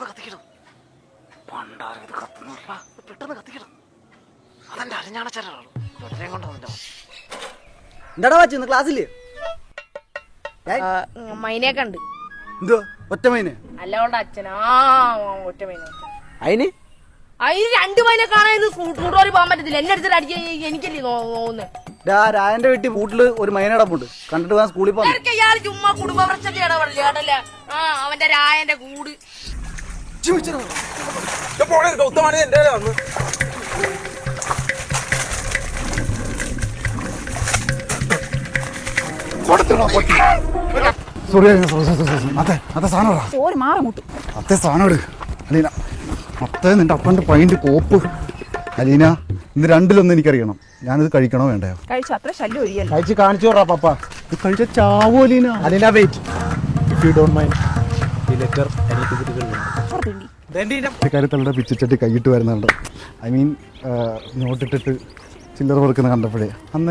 വാ, പെട്ടെന്ന് കത്തിക്കണം അതെന്റെ അരഞ്ഞാണച്ചരാണ് വെറുതെ കൊണ്ടുവന്നില്ല എന്താടാ വാച്ചു ക്ലാസ്സില്ലേ? മൈനെ കണ്ട് എന്തോ ഒറ്റ മൈനെ? അല്ല അവളുടെ അച്ഛനാ ഒറ്റ മൈന. അയിന്? അയിന് രണ്ട് മൈനെ കാണാൻ ഇത് കൂട്ടുകാരി പോകാൻ പറ്റത്തില്ല. എന്നെ അടുത്തിട്ട് അടിക്കാൻ എനിക്കല്ലേ തോന്നുന്നത് രാജന്റെ വീട്ടിൽ വീട്ടിൽ ഒരു മൈനടപ്പുണ്ട് കണ്ടിട്ട് സ്കൂളിൽ പോകാൻ. ചുമ്മാ കുടുംബ പ്രശ്നം അവന്റെ രായന്റെ കൂട്. ഗൗതമാണ് എന്റെ വന്ന് അത്തെ നിന്റെ അപ്പന്റെ പൈന്റ് കോപ്പ്. അലീന ഇന്ന് രണ്ടിലൊന്നും എനിക്കറിയണം. ഞാനിത് കഴിക്കണോ വേണ്ടയോ? കഴിച്ചു കാണിച്ചു പപ്പ. ഇത് കഴിച്ച ചാവോ Aleena? Aleena wait if you don't mind കരുത്തളുടെ പിച്ചിച്ചട്ടി കൈയിട്ട് വരുന്നുണ്ട്. ഐ മീൻ നോട്ടിട്ടിട്ട് ചില്ലറ കൊടുക്കുന്ന കണ്ടപ്പോഴേ അന്ന്